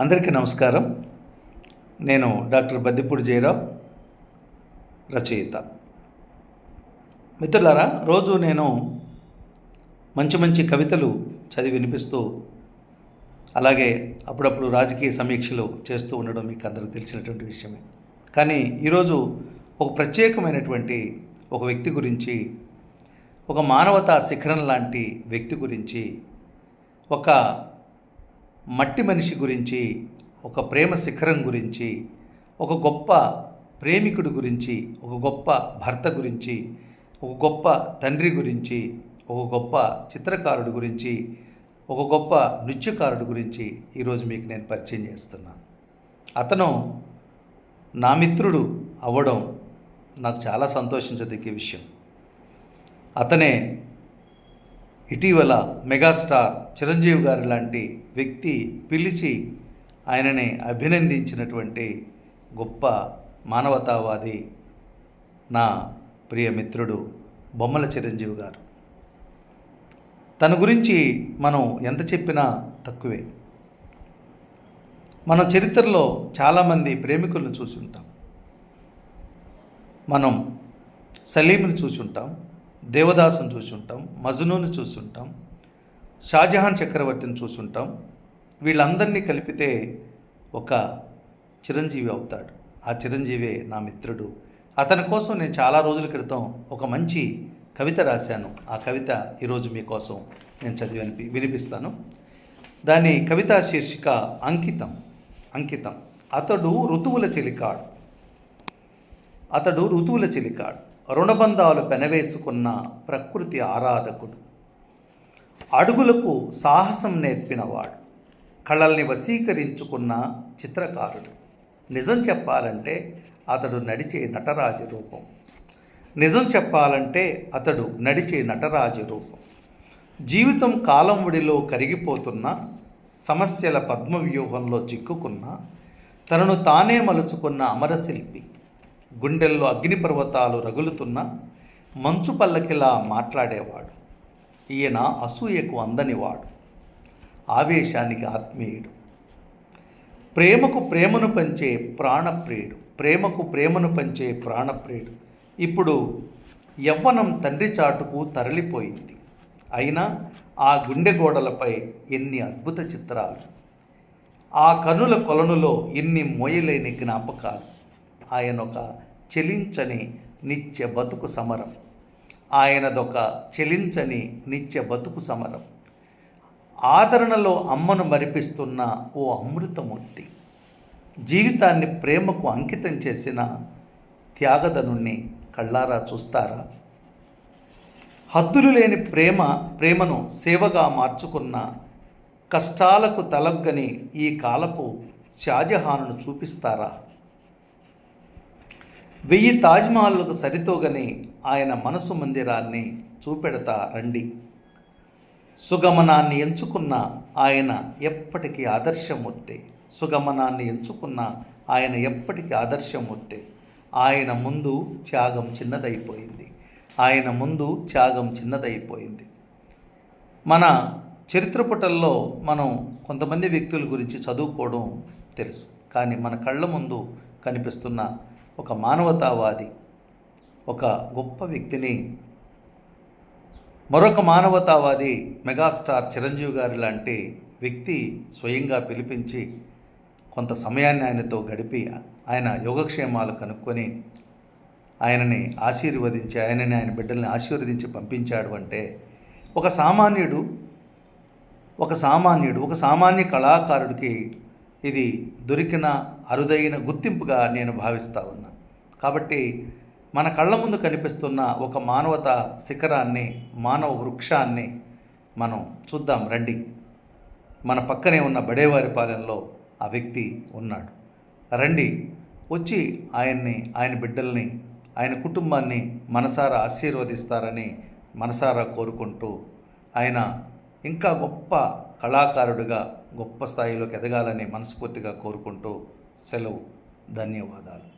అందరికీ నమస్కారం. నేను డాక్టర్ బద్దిపూడి జయరావు రచయిత. మిత్రులారా రోజు నేను మంచి మంచి కవితలు చదివి వినిపిస్తూ అలాగే అప్పుడప్పుడు రాజకీయ సమీక్షలు చేస్తూ ఉండడం మీకు అందరికీ తెలిసినటువంటి విషయమే. కానీ ఈరోజు ఒక ప్రత్యేకమైనటువంటి ఒక వ్యక్తి గురించి ఒక మానవతా శిఖరం లాంటి వ్యక్తి గురించి ఒక మట్టి మనిషి గురించి ఒక ప్రేమ శిఖరం గురించి ఒక గొప్ప ప్రేమికుడి గురించి ఒక గొప్ప భర్త గురించి ఒక గొప్ప తండ్రి గురించి ఒక గొప్ప చిత్రకారుడి గురించి ఒక గొప్ప నృత్యకారుడి గురించి ఈరోజు మీకు నేను పరిచయం చేస్తున్నాను అతను నా మిత్రుడు అవ్వడం నాకు చాలా సంతోషించదగ్గ విషయం. అతనే ఇటీవల మెగాస్టార్ చిరంజీవి గారు లాంటి వ్యక్తి పిలిచి ఆయనని అభినందించినటువంటి గొప్ప మానవతావాది నా ప్రియ మిత్రుడు బొమ్మల చిరంజీవి గారు. తన గురించి మనం ఎంత చెప్పినా తక్కువే. మన చరిత్రలో చాలామంది ప్రేమికులను చూసి ఉంటాం. మనం సలీంని చూసి ఉంటాం. దేవదాసుని చూసి ఉంటాం చూసుంటాం షాజహాన్ చక్రవర్తిని చూసి ఉంటాం వీళ్ళందరినీ కలిపితే ఒక చిరంజీవి అవుతాడు. ఆ చిరంజీవే నా మిత్రుడు. అతని కోసం నేను చాలా రోజుల క్రితం ఒక మంచి కవిత రాశాను. ఆ కవిత ఈరోజు మీకోసం నేను చదివి వినిపి వినిపిస్తాను. దాని కవితా శీర్షిక అంకితం అంకితం. అతడు ఋతువుల చెలికాడు. అతడు ఋతువుల చెలికాడు. రుణబంధాలు పెనవేసుకున్న ప్రకృతి ఆరాధకుడు. అడుగులకు సాహసం నేర్పినవాడు. కళల్ని వశీకరించుకున్న చిత్రకారుడు. నిజం చెప్పాలంటే అతడు నడిచే నటరాజ రూపం. నిజం చెప్పాలంటే అతడు నడిచే నటరాజ రూపం. జీవితం కాలం ఒడిలో కరిగిపోతున్న సమస్యల పద్మవ్యూహంలో చిక్కుకున్న తనను తానే మలుచుకున్న అమరశిల్పి. గుండెల్లో అగ్నిపర్వతాలు రగులుతున్న మంచు పల్లకిలా మాట్లాడేవాడు. ఈయన అసూయకు అందనివాడు ఆవేశానికి ఆత్మీయుడు. ప్రేమకు ప్రేమను పంచే ప్రాణప్రియుడు. ప్రేమకు ప్రేమను పంచే ప్రాణప్రియుడు. ఇప్పుడు యవ్వనం తండ్రి చాటుకు తరలిపోయింది. అయినా ఆ గుండె గోడలపై ఎన్ని అద్భుత చిత్రాలు. ఆ కనుల కొలనులో ఎన్ని మోయలేని జ్ఞాపకాలు. ఆయన ఒక చెలించని నిత్య బతుకు సమరం. ఆయనదొక చెలించని నిత్య బతుకు సమరం. ఆదరణలో అమ్మను మరిపిస్తున్న ఓ అమృతమూర్తి. జీవితాన్ని ప్రేమకు అంకితం చేసిన త్యాగదనుణ్ణి కళ్ళారా చూస్తారా? హద్దులు లేని ప్రేమ ప్రేమను సేవగా మార్చుకున్న కష్టాలకు తలగ్గని ఈ కాలపు షాజహానును చూపిస్తారా? వెయ్యి తాజ్మహల్లకు సరితోగని ఆయన మనసు మందిరాన్ని చూపెడతా రండి. సుగమనాన్ని ఎంచుకున్న ఆయన ఎప్పటికీ ఆదర్శమూర్తి. సుగమనాన్ని ఎంచుకున్న ఆయన ఎప్పటికీ ఆదర్శమూర్తి. ఆయన ముందు త్యాగం చిన్నదైపోయింది. ఆయన ముందు త్యాగం చిన్నదైపోయింది. మన చరిత్ర పుటల్లో మనం కొంతమంది వ్యక్తుల గురించి చదువుకోవడం తెలుసు. కానీ మన కళ్ళ ముందు కనిపిస్తున్న ఒక మానవతావాది ఒక గొప్ప వ్యక్తిని. మరొక మానవతావాది మెగాస్టార్ చిరంజీవి గారి లాంటి వ్యక్తి స్వయంగా పిలిపించి కొంత సమయాన్ని ఆయనతో గడిపి ఆయన యోగక్షేమాలు కనుక్కొని ఆయనని ఆశీర్వదించి ఆయనని ఆయన బిడ్డల్ని ఆశీర్వదించి పంపించాడు అంటే ఒక సామాన్యుడు ఒక సామాన్యుడు ఒక సామాన్య కళాకారుడికి ఇది దొరికిన అరుదైన గుర్తింపుగా నేను భావిస్తా ఉన్నా. కాబట్టి మన కళ్ళ ముందు కనిపిస్తున్న ఒక మానవత శిఖరాన్ని మానవ వృక్షాన్ని మనం చూద్దాం రండి. మన పక్కనే ఉన్న బడేవారిపాలెంలో ఆ వ్యక్తి ఉన్నాడు. రండి. వచ్చి ఆయన్ని ఆయన బిడ్డల్ని ఆయన కుటుంబాన్ని మనసారా ఆశీర్వదిస్తారని మనసారా కోరుకుంటూ ఆయన ఇంకా గొప్ప కళాకారుడిగా గొప్ప స్థాయిలోకి ఎదగాలని మనస్ఫూర్తిగా కోరుకుంటూ సెలవు ధన్యవాదాలు.